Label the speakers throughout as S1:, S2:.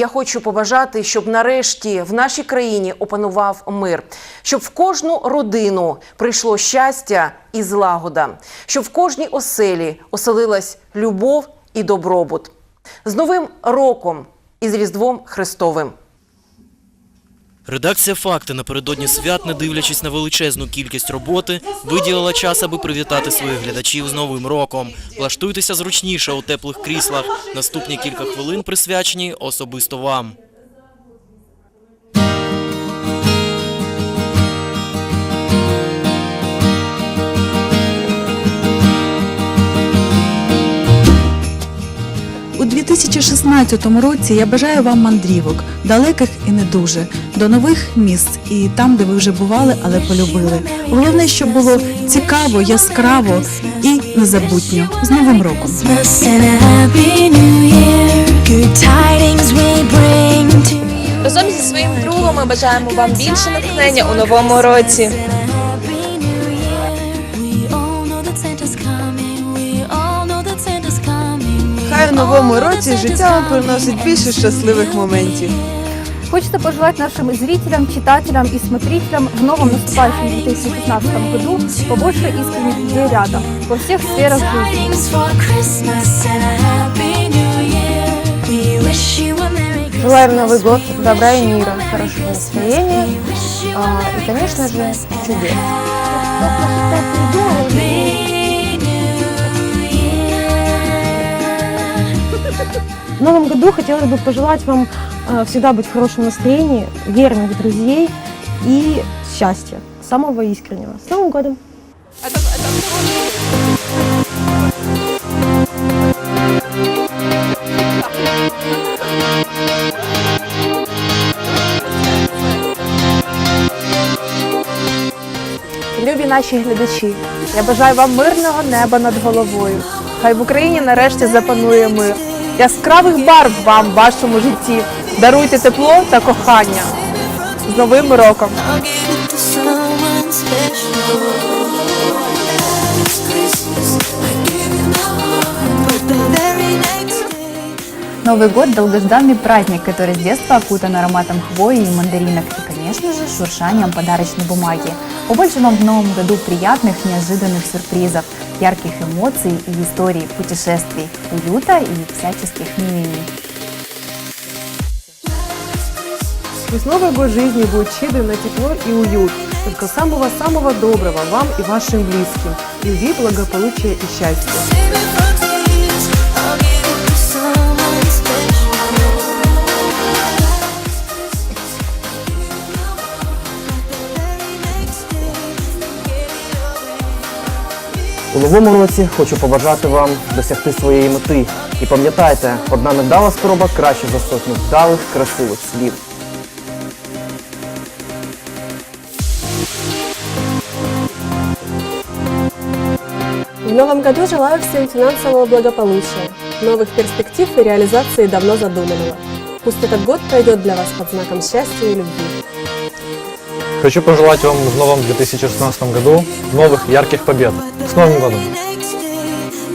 S1: я хочу побажати, щоб нарешті в нашій країні опанував мир, щоб в кожну родину прийшло щастя і злагода, щоб в кожній оселі оселилась любов і добробут. З Новим роком і з Різдвом Христовим!
S2: Редакція «Факти» напередодні свят, не дивлячись на величезну кількість роботи, виділила час, аби привітати своїх глядачів з Новим роком. Влаштуйтеся зручніше у теплих кріслах. Наступні кілька хвилин присвячені особисто вам.
S3: У 2016 році я бажаю вам мандрівок, далеких і не дуже, до нових місць і там, де ви вже бували, але полюбили. Головне, щоб було цікаво, яскраво і незабутньо. З Новим роком!
S4: Разом зі своїм другом ми бажаємо вам більше натхнення у новому році.
S5: Хай у новому році життя вам приносить більше щасливих моментів.
S6: Хочется пожелать нашим зрителям, читателям и смотрителям в новом наступающем 2016 году побольше искренних людей рядом во всех сферах жизни. Желаем Новый год добра и мира, хорошего настроения а, и, конечно же, чудес. В новом году хотелось бы пожелать вам всегда быть в хорошем настроении, верных друзей и счастья, самого искреннего. С Новым годом!
S4: Любі наші глядачі, я бажаю вам мирного неба над головою. Хай в Україні нарешті запанує мир. Яскравих барв вам в вашому житті. Даруйте тепло та кохання. З Новим роком!
S7: I'll give it to someone special. This Christmas, I give you my heart, but the very next day.
S8: Новый год – долгожданный праздник, который с детства окутан ароматом хвои и мандаринок и, конечно же, шуршанием подарочной бумаги. Побольше вам в новом году приятных, неожиданных сюрпризов, ярких эмоций и историй, путешествий, уюта и всяческих милений.
S9: Пусть Новый год жизни будет щедрым на тепло и уют. Только самого-самого доброго вам и вашим близким. Любви, благополучия и счастья.
S10: У новому році хочу побажати вам досягти своєї мети. І пам'ятайте, одна невдала спроба краще за сотню вдалих, красивих слів.
S9: В новом году желаю всем финансового благополучия, новых перспектив и реализации давно задуманного. Пусть этот год пройдет для вас под знаком счастья и любви.
S11: Хочу пожелать вам в новом 2016 году новых ярких побед. С Новым годом!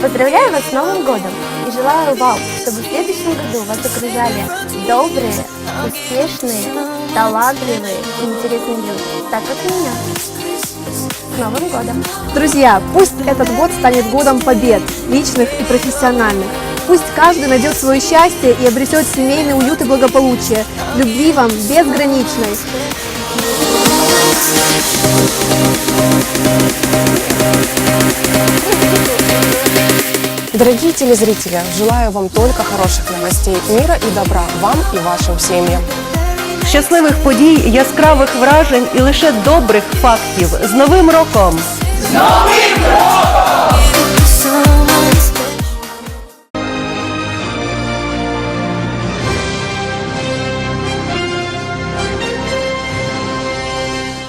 S6: Поздравляю вас с Новым годом и желаю вам, чтобы в следующем году вас окружали добрые, успешные, талантливые и интересные люди, так как меня. С Новым годом!
S4: Друзья, пусть этот год станет годом побед, личных и профессиональных. Пусть каждый найдет свое счастье и обретет семейный уют и благополучие. Любви вам безграничной.
S9: Дорогие телезрители, желаю вам только хороших новостей, мира и добра вам и вашим семьям.
S5: Щасливих подій, яскравих вражень і лише добрих фактів. З Новим роком!
S7: Новим роком!